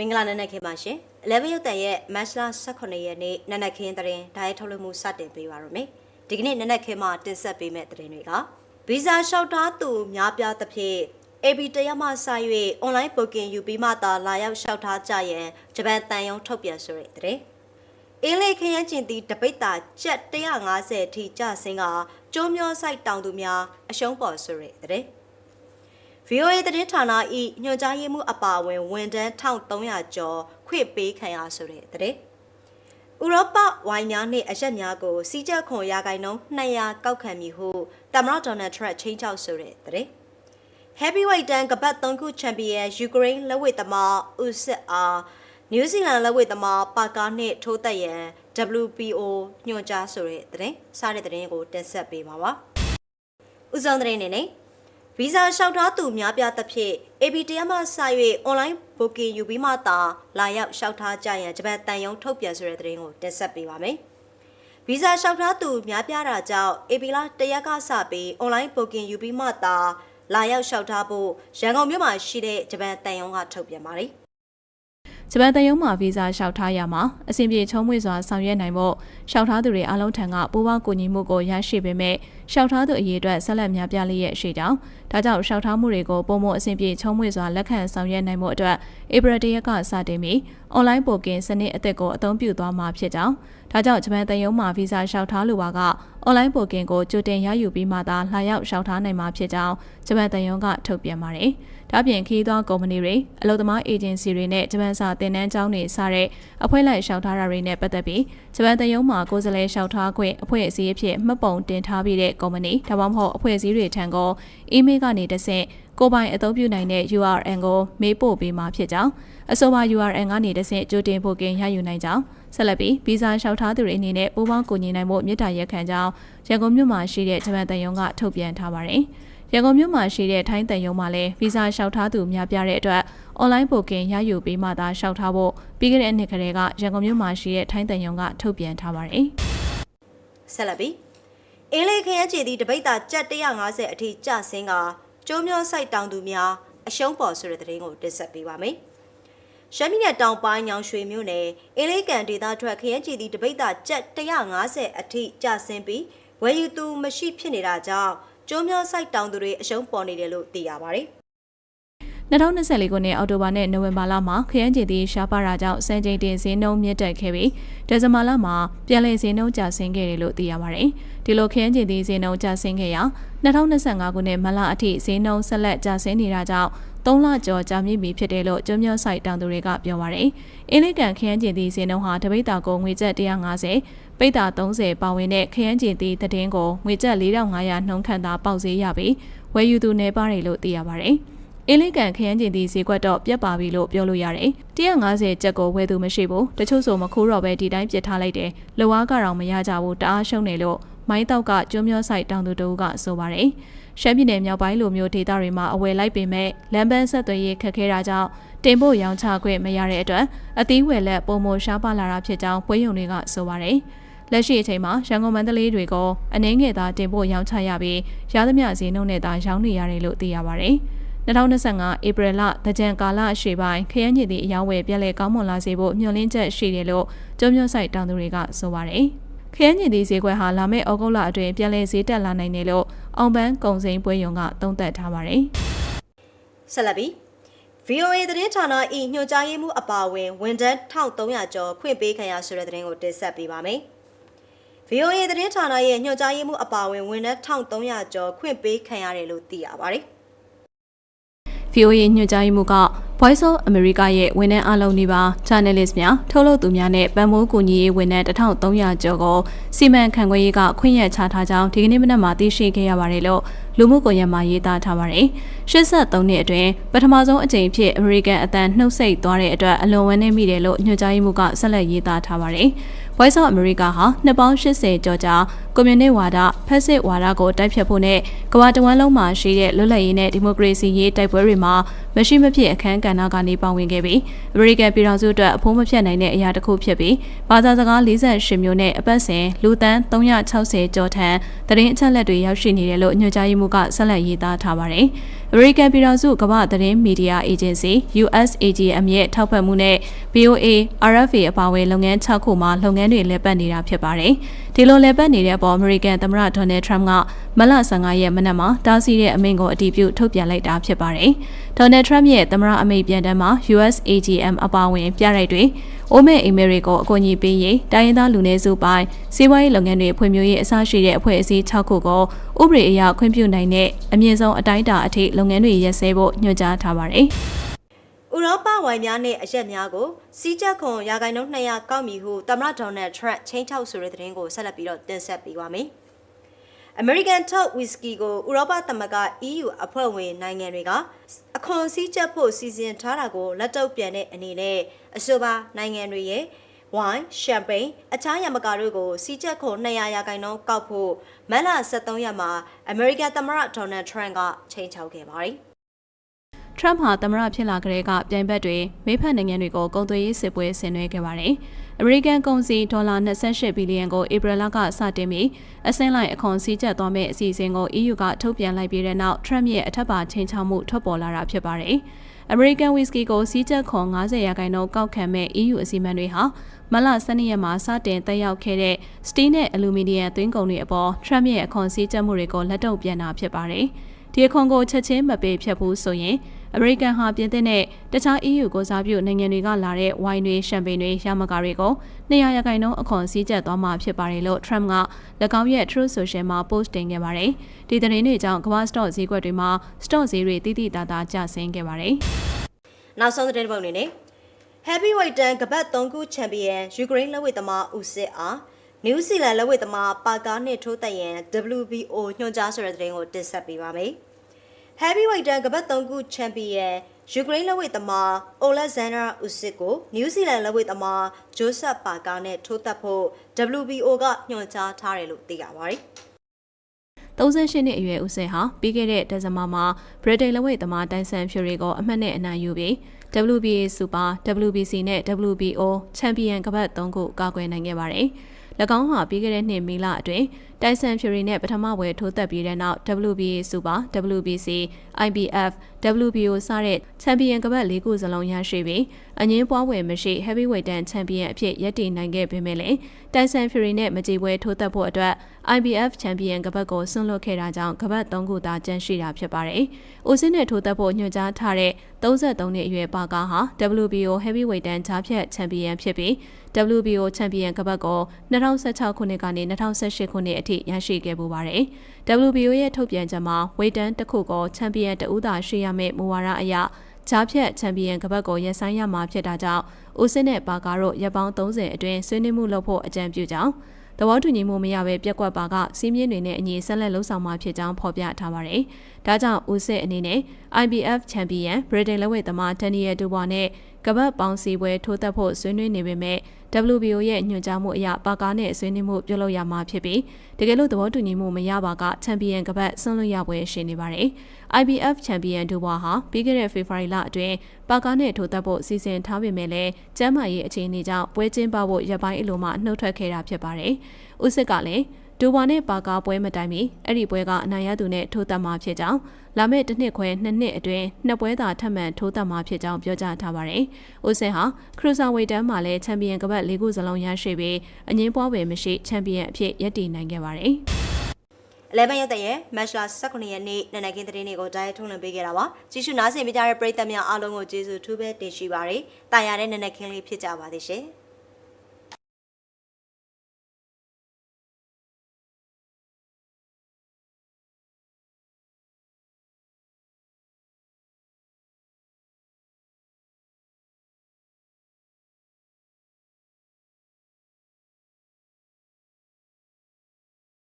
မင်္ဂလာနံနက်ခင်းပါရှင်။ Level ရုပ်တန်ရဲ့ Match လ18ရက်နေ့နံနက်ခင်းသတင်းဓာတ်ရိုက်ထုတ်လွှင့်မှုစတင်ပေးပါရမယ်။ဒီကနေ့နံနက်ခင်းမှာတင်ဆက်ပေးမယ့်သတင်းတွေကဗီဇာလျှောက်ထားသူများပြားသဖြင့် AB တရမစ၍ online booking ယူပြီးမှသာလာရောက်လျှောက်ထားကြရန်ဂျပန်တန်ယုံထုတ်ပြန်ဆိုတဲ့သတင်း။အင်းလေးခရမ်းကျင်သည့်တပိတ်တာကျက်150အထိကျဆင်းကကျိုးမျောဆိုင်တောင်သူများအရှုံးပေါ်ဆိုတဲ့သတင်း။ VOA သတင်းဌာန၏ညွှန်ကြားရေးမှူးအပါအဝင်ဝန်ထမ်း1300ကျော်ခွင့်ပေးခံရဆိုတဲ့တဲ့ဥရောပဝိုင်းများနှင့်အရက်များကိုစီးကြခွန်ရာဂိုင်နှုန်း200ကောက်ခံမည်ဟုတမရဒေါ်နယ်ထရန့်ချင်းချောက်ဆိုတဲ့တဲ့ Heavyweight တန်ကပတ်3ခုချန်ပီယံယူကရိန်းလက်ဝှေ့သမားဥစစ်အားနယူးဇီလန်လက်ဝှေ့သမားပါကာနှင့်ထိုးသက်ရန် WPO ညွှန်ကြားဆိုတဲ့တဲ့စားတဲ့တဲ့ကိုတင်ဆက်ပေးပါပါဥဆောင်တဲ့နေနဲ့ ဗီဇာလျှောက်ထားသူများပြသဖြင့် ABTM မှစ၍ online booking ယူပြီးမှသာလာရောက်လျှောက်ထားကြရန်ဂျပန်တန်ယုံထုတ်ပြန်ဆိုတဲ့သတင်းကိုတင်ဆက်ပေးပါမယ်။ဗီဇာလျှောက်ထားသူများပြတာကြောင့် AB လတရက်ကစပြီး online booking ယူပြီးမှသာလာရောက်လျှောက်ထားဖို့ရန်ကုန်မြို့မှာရှိတဲ့ဂျပန်တန်ယုံကထုတ်ပြန်ပါတယ်။ဂျပန်တရုံးမှဗီဇာလျှောက်ထားရမှာအဆင်ပြေချုံးမွေစွာဆောင်ရွက်နိုင်ဖို့လျှောက်ထားသူတွေအလုံးထံကပူးပေါင်းကူညီမှုကိုရရှိပေမဲ့လျှောက်ထားသူအရေးအတွက်ဆက်လက်များပြားလျက်ရှိကြောင်း ဒါကြောင့်လျှောက်ထားမှုတွေကိုပုံမအဆင်ပြေချုံးမွေစွာလက်ခံဆောင်ရွက်နိုင်မှုအတွက်ဧပြီတရက်ကစတင်ပြီး online booking စနစ်အသစ်ကိုအသုံးပြုသွားမှာဖြစ်ကြောင်းဒါကြောင့်ဂျပန်တရုံးမှဗီဇာလျှောက်ထားလိုပါက online booking ကိုကြိုတင်ရယူပြီးမှသာလာရောက်လျှောက်ထားနိုင်မှာဖြစ်ကြောင်းဂျပန်တရုံးကထုတ်ပြန်ပါတယ်။ ဒါပြင်ခီးသွွားကုမ္ပဏီတွေအလုပ်သမားအေဂျင်စီတွေနဲ့ဂျပန်စာတင်နန်းကျောင်းတွေစတဲ့အဖွဲ့လိုက်လျှောက်ထားတာတွေနဲ့ပတ်သက်ပြီးဂျပန်တရုံးမှာကိုယ်စားလှယ်လျှောက်ထားခွင့်အဖွဲ့အစည်းအဖြစ်မှတ်ပုံတင်ထားပြီးတဲ့ကုမ္ပဏီဒါမှမဟုတ်အဖွဲ့အစည်းတွေထံကအီးမေးလ်ကနေတဆင့်ကိုပိုင်အသုံးပြုနိုင်တဲ့ URL ကိုမေးပို့ပေးမှာဖြစ်ကြောင်းအဆိုပါ URL ကနေတဆင့်ကြိုတင်ပို့ကင်ရယူနိုင်ကြောင်းဆက်လက်ပြီးဗီဇာလျှောက်ထားသူတွေအနေနဲ့ပူးပေါင်းကူညီနိုင်မှုမြစ်တာရက်ခံကြောင်းရန်ကုန်မြို့မှာရှိတဲ့ဂျပန်တရုံကထုတ်ပြန်ထားပါတယ်။ ရန်ကုန်မြို့မှာရှိတဲ့ထိုင်းတန်ယုံမှာလည်းဗီဇာလျှောက်ထားသူများပြတဲ့အတွက် online booking ရယူပြီးမှသာလျှောက်ထားဖို့ပြီးခဲ့တဲ့နှစ်ကလေးကရန်ကုန်မြို့မှာရှိတဲ့ထိုင်းတန်ယုံကထုတ်ပြန်ထားပါတယ်။ဆက်လက်ပြီးအင်းလေးခရမ်းချီသည့်တပိတ်တာကြက်150အထိကျဆင်းကကျိုးမျိုးဆိုင်တောင်သူများအရှုံးပေါ်ဆိုတဲ့သတင်းကိုတင်ဆက်ပေးပါမယ်။ရှမ်းပြည်နယ်တောင်ပိုင်းညောင်ရွှေမြို့နယ်အင်းလေးကန်ဒေသထွက်ခရမ်းချီသည့်တပိတ်တာကြက်150အထိကျဆင်းပြီးဝယ်ယူသူမရှိဖြစ်နေတာကြောင့် ကျိုးမျိုးဆိုင်တောင်သူတွေအရှုံးပေါ်နေတယ်လို့သိရပါတယ်။ 2024ခုနှစ်အောက်တိုဘာနဲ့နိုဝင်ဘာလမှာခရမ်းကျင်သည့်ရှားပါတာကြောင့်စံချိန်တင်ဈေးနှုန်းမြင့်တက်ခဲ့ပြီးဒီဇင်ဘာလမှာပြန်လည်ဈေးနှုန်းကျဆင်းခဲ့တယ်လို့သိရပါတယ်။ဒီလိုခရမ်းကျင်သည့်ဈေးနှုန်းကျဆင်းခဲ့ရာ2025ခုနှစ်မလအထိဈေးနှုန်းဆက်လက်ကျဆင်းနေတာကြောင့်3လကျော်ကြာမြင့်ပြီဖြစ်တယ်လို့ကျွမ်းမြောက်ဆိုင်တောင်သူတွေကပြောပါရယ်။အင်းလေးကန်ခရမ်းကျင်သည့်ဈေးနှုန်းဟာတပိတ်တာကိုငွေကျပ်150ပိတ်တာ30ပါဝင်တဲ့ခရမ်းကျင်သည့်သတင်းကိုငွေကျပ်4500နှုန်းခန့်သာပေါက်ဈေးရပြီးဝယ်ယူသူနေပါတယ်လို့သိရပါရယ်။ အင်းလေးကန်ခရမ်းကျင်သည့်ဈေးကွက်တော့ပြတ်ပါပြီလို့ပြောလို့ရတယ်။150ကျပ်ကိုဝယ်သူမရှိဘူး။တချို့ဆိုမခိုးတော့ပဲဒီတိုင်းပြစ်ထားလိုက်တယ်။လောအားကတော့မရကြဘူးတအားရှုံးနေလို့မိုင်းတောက်ကကျွမ်းမြောဆိုင်တောင်သူတို့ကဆိုပါတယ်။ရှမ်းပြည်နယ်မြောက်ပိုင်းလိုမျိုးဒေသတွေမှာအဝယ်လိုက်ပေမဲ့လမ်းပန်းဆက်သွယ်ရေးခက်ခဲတာကြောင့်တင်ဖို့ရောင်းချခွင့်မရတဲ့အတွက်အသီးဝယ်လက်ပုံမရှားပါလာတာဖြစ်ကြောင်းပွဲရုံတွေကဆိုပါတယ်။လက်ရှိအချိန်မှာရန်ကုန်မန္တလေးတွေကိုအနှင်းငယ်သာတင်ဖို့ရောင်းချရပြီးရသမျှဈေးနှုန်းနဲ့သာရောင်းနေရတယ်လို့သိရပါတယ်။ 2025ဧပြီလတကြံကာလအရှိပိုင်းခရမ်းညစ်သည့်အယောင်းဝယ်ပြက်လက်ကောင်းမွန်လာစေဖို့မျှော်လင့်ချက်ရှိတယ်လို့ကျုံမြို့ဆိုင်တောင်သူတွေကဆိုပါတယ်။ခရမ်းညစ်သည့်ဈေးကွက်ဟာလာမယ့်ဩဂုတ်လအတွင်းပြက်လက်ဈေးတက်လာနိုင်တယ်လို့အောင်ပန်းကုံစိမ်းပွဲရုံကသုံးသပ်ထားပါတယ်။ဆက်လက်ပြီး VOA သတင်းဌာန၏ညွှန်ကြားရေးမှူးအပါအဝင်ဝန်ထမ်း1300ကျော်ခွင့်ပေးခံရဆိုတဲ့သတင်းကိုတင်ဆက်ပေးပါမယ်။ VOA သတင်းဌာနရဲ့ညွှန်ကြားရေးမှူးအပါအဝင်ဝန်ထမ်း1300ကျော်ခွင့်ပေးခံရတယ်လို့သိရပါတယ်။ VOA ညွှန်ကြားရေးမှူးက Voice of America ရဲ့ဝန်ထမ်းအလုံးနေပါ journalist များထုတ်လုပ်သူများနဲ့ပံ့ပိုးကူညီရေးဝန်ထမ်း1300ကျော်ကိုစီမံခန့်ခွဲရေးကခွင့်ရချထားကြောင်းဒီကနေ့မနက်မှာသိရှိခဲ့ရပါတယ်လို့လူမှုကွန်ရက်မှာရေးသားထားပါတယ်။83နှစ်အတွင်းပထမဆုံးအကြိမ်ဖြစ်အမေရိကန်အတန်နှုတ်ဆက်သွားတဲ့အတွက်အလွန်ဝမ်းနည်းမိတယ်လို့ညွှန်ကြားရေးမှူးကဆက်လက်ရေးသားထားပါတယ်။ Voice of America ဟာနှစ်ပေါင်း80ကျော်ကြာကွန်မြူနတီဝါဒဖက်စစ်ဝါဒကိုတိုက်ဖြတ်ဖို့နဲ့ကမ္ဘာတဝန်းလုံးမှာရှိတဲ့လွတ်လပ်ရေးနဲ့ဒီမိုကရေစီရေးတိုက်ပွဲတွေမှာမရှိမဖြစ်အခမ်းကဏ္ဍကနေပါဝင်ခဲ့ပြီးအမေရိကန်ပြည်ထောင်စုအတွက်အဖို့မဖြတ်နိုင်တဲ့အရာတစ်ခုဖြစ်ပြီးဘာသာစကား48မျိုးနဲ့အပတ်စဉ်လူသန်း360ကျော်ထံတရင်အချက်လက်တွေရောက်ရှိနေတယ်လို့ညွှန်ကြားရေးမှူးကဆက်လက်ရေးသားထားပါတယ်။ American ပြည်ထောင်စုကမ္ဘာသတင်းမီဒီယာအေဂျင်စီ USAGM ရဲ့ထောက်ပံ့မှုနဲ့ BOA RFA အပါအဝင်လုပ်ငန်း6ခုမှာလုပ်ငန်းတွေလည်ပတ်နေတာဖြစ်ပါတယ်။ဒီလိုလည်ပတ်နေတဲ့အပေါ် American သမ္မတ Donald Trump ကမလ15ရက်မနက်မှာတားဆီးတဲ့အမိန့်ကိုအတည်ပြုထုတ်ပြန်လိုက်တာဖြစ်ပါတယ်။ Donald Trump ရဲ့သမ္မတအမိန့်ပြန်တမ်းမှာ USAGM အပါအဝင်ပြရိုက်တွေအိုမဲအိမ်မဲတွေကိုအကူအညီပေးရေးတိုင်းရင်းသားလူနည်းစုပိုင်းစီးပွားရေးလုပ်ငန်းတွေဖွံ့ဖြိုးရေးအစရှိတဲ့အဖွဲ့အစည်း6ခုကိုဥပဒေအရခွင့်ပြုနိုင်တဲ့အမြင့်ဆုံးအတိုင်းအတာအထိလုပ်ငန်းတွေရပ်စဲဖို့ညွှန်ကြားထားပါတယ်။ဥရောပဝိုင်များနဲ့အရက်များကိုစီးကြက်ခွန်ရာဂိုင်နှုန်း200ကောက်မီဟုသမ္မတဒေါ်နယ်ထရန့်ချင်းချောက်ဆိုတဲ့သတင်းကိုဆက်လက်ပြီးတော့တင်ဆက်ပေးပါမယ်။ American Top Whisky ကိုဥရောပသမဂ္ဂ EU အဖွဲ့ဝင်နိုင်ငံတွေကအခွန်စည်းချက်ဖို့စီစဉ်ထားတာကိုလက်တုပ်ပြန်တဲ့အနေနဲ့အဆိုပါနိုင်ငံတွေရဲ့ ဝိုင်းရှမ်ပိန်အခြားရမကာတို့ကိုစီးချက်ခွန်200ရာခိုင်နှုန်းကောက်ဖို့မတ်လ23ရက်မှာ American သမ္မတဒေါ်နယ်ထရန့်ကချိန်ချောက်ခဲ့ပါတယ်။ထရမ့်ဟာသမ္မတဖြစ်လာကြတဲ့ကပြိုင်ဘက်တွေမိဖက်နိုင်ငံတွေကိုကုန်သွယ်ရေးစစ်ပွဲဆင်နွှဲခဲ့ပါတယ်။အမေရိကန်ကုန်စည်ဒေါ်လာ28ဘီလီယံကိုဧပြီလကစတင်ပြီးအစင်းလိုက်အခွန်စည်းကျပ်သွားမယ့်အစီအစဉ်ကို EU ကထုတ်ပြန်လိုက်ပြီးတဲ့နောက်ထရမ့်ရဲ့အထက်ပါချိန်ချောက်မှုထွက်ပေါ်လာတာဖြစ်ပါတယ်။ American Whiskey ကိုစီးကျပ်ခွန်90ရာခိုင်နှုန်းကောက်ခံမဲ့ EU အစီအမံတွေဟာ မလ12ရက်မှာစတင်တက်ရောက်ခဲ့တဲ့စတီးနဲ့အလူမီနီယံသွင်းကုန်တွေအပေါ်ထရမ့်ရဲ့အခွန်စည်းကျပ်မှုတွေကိုလက်တုပ်ပြန်တာဖြစ်ပါတယ်။ဒီအခွန်ကိုချက်ချင်းမပေးဖြတ်ဘူးဆိုရင်အမေရိကန်ဟာပြင်သစ်နဲ့တခြား EU ကိုစားပြုနိုင်ငံတွေကလာတဲ့ဝိုင်တွေရှမ်ပိန်တွေရမကာတွေကို200ရာခိုင်နှုန်းအခွန်စည်းကျပ်သွားမှာဖြစ်ပါတယ်လို့ Trump က၎င်းရဲ့ Truth Social မှာ post တင်ခဲ့ပါတယ်။ဒီသတင်းတွေကြောင့်ကမ္ဘာ stock ဈေးကွက်တွေမှာ stock ဈေးတွေတိတိတသားကျဆင်းခဲ့ပါတယ်။နောက်ဆုံးသတင်းပုံအနေနဲ့ Heavyweight တန်းကပတ်3ခုချန်ပီယံယူကရိန်းလက်ဝှေ့သမားဦးစစ်အားနယူးဇီလန်လက်ဝှေ့သမားပါကာနဲ့ထိုးတက်ရန် WBO ညွှန်ကြားဆိုတဲ့သတင်းကိုတင်ဆက်ပေးပါမယ်။ Heavyweight တန်းကပတ်3ခုချန်ပီယံယူကရိန်းလက်ဝှေ့သမား Alexander Usyk ကိုနယူးဇီလန်လက်ဝှေ့သမား Joseph Parker နဲ့ထိုးတက်ဖို့ WBO ကညွှန်ကြားထားတယ်လို့သိရပါတယ်။38နှစ်အရွယ်ဦးစင်ဟာပြီးခဲ့တဲ့ဒဇင်ဘာမှာဗြိတိန်လက်ဝှေ့သမားတိုင်ဆန်ဖြူရီကိုအမှတ်နဲ့အနိုင်ယူပြီး WBA Super, WBC နဲ့ WBO ချန်ပီယံကပတ်၃ခုကာကွယ်နိုင်ခဲ့ပါတယ်။၎င်းဟာပြီးခဲ့တဲ့နှစ်မေလအတွင်း တိုင်ဆန်ဖြူရီနဲ့ပထမဝယ်ထိုးသက်ပြီးတဲ့နောက် WBA Super, WBC, IBF, WBO စတဲ့ချန်ပီယံကပတ်၄ခုစလုံးရရှိပြီးအငင်းပွားဝယ်မရှိ Heavyweight တန်းချန်ပီယံအဖြစ်ရပ်တည်နိုင်ခဲ့ပေမဲ့လည်းတိုင်ဆန်ဖြူရီနဲ့မကြေပွဲထိုးသက်ဖို့အတွက် IBF ချန်ပီယံကပတ်ကိုဆွန့်လွတ်ခဲ့တာကြောင့်ကပတ်၃ခုသာကျန်ရှိတာဖြစ်ပါတယ်။အိုစင်းနဲ့ထိုးသက်ဖို့ညွှန်ကြားထားတဲ့33နှစ်အရွယ်ပါကာဟာ WBO Heavyweight တန်းကြားဖြတ်ချန်ပီယံဖြစ်ပြီး WBO ချန်ပီယံကပတ်ကို2016ခုနှစ်ကနေ2018ခုနှစ်အထိရရှိခဲ့ပူပါတယ်။ WBO ရဲ့ထုတ်ပြန်ချက်မှာဝေတန်းတစ်ခုကိုချန်ပီယံတဦးသာရှိရမယ့်မူဝါဒအရဂျားဖြတ်ချန်ပီယံကပတ်ကိုရပ်ဆိုင်းရမှာဖြစ်တာကြောင့်ဦးစစ်နဲ့ပါကာတို့ရပ်ပေါင်း30အတွင်းဆွေးနွေးမှုလုပ်ဖို့အကြံပြုကြောင်းသဘောတူညီမှုမရဘဲပြက်ကွက်ပါကစီးမြင့်တွေနဲ့အညီဆက်လက်လှုပ်ဆောင်မှာဖြစ်ကြောင်းဖော်ပြထားပါတယ်။ဒါကြောင့်ဦးစစ်အနေနဲ့ IBF ချန်ပီယံဗြိတိန်လက်ဝှေ့သမားဒန်နီယယ်ဒူဘွာနဲ့ ကပတ်ပေါင်းစီပွဲထိုးသက်ဖို့ဆွေးနွေးနေပေမဲ့ WBO ရဲ့ညွှန်ကြားမှုအရပါကာနဲ့ဆွေးနွေးမှုပြုလုပ်ရမှာဖြစ်ပြီးတကယ်လို့သဘောတူညီမှုမရပါကချန်ပီယံကပတ်ဆွန့်လွတ်ရပွဲရှိနေပါတယ်။ IBF ချန်ပီယံဒူဘွာဟာပြီးခဲ့တဲ့ဖေဖော်ဝါရီလအတွင်းပါကာနဲ့ထိုးသက်ဖို့စီစဉ်ထားပေမဲ့လည်းကျန်းမာရေးအခြေအနေကြောင့်ပွဲကျင်းပဖို့ရပ်ပိုင်းအလိုမှနှုတ်ထွက်ခဲ့တာဖြစ်ပါတယ်။ဦးစစ်ကလည်းဒူဝါနဲ့ပါကာပွဲမတိုင်မီအဲ့ဒီပွဲကအနိုင်ရသူနဲ့ထိုးသက်မှာဖြစ်ကြောင်း လာမယ့်တစ်နှစ်ခွဲနှစ်နှစ်အတွင်းနှစ်ပွဲသာထပ်မံထိုးသက်မှာဖြစ်ကြောင်းပြောကြားထားပါတယ်။ဦးစင်ဟာခရူဆာဝေတန်းမှာလည်းချန်ပီယံကပတ်၄ခုစလုံးရရှိပြီးအငင်းပွားပဲမရှိချန်ပီယံအဖြစ်ရပ်တည်နိုင်ခဲ့ပါတယ်။အလဲမရက်တဲ့ရဲ့မတ်လ18ရက်နေ့နနက်ခင်းသတင်းတွေကိုတိုင်းထုံးလွှင့်ပေးခဲ့တာပါကြည့်ရှုနားဆင်ပေးကြတဲ့ပရိသတ်များအားလုံးကိုကျေးဇူးထူးပဲတင်ရှိပါရယ်တာယာတဲ့နနက်ခင်းလေးဖြစ်ကြပါသေးရှင်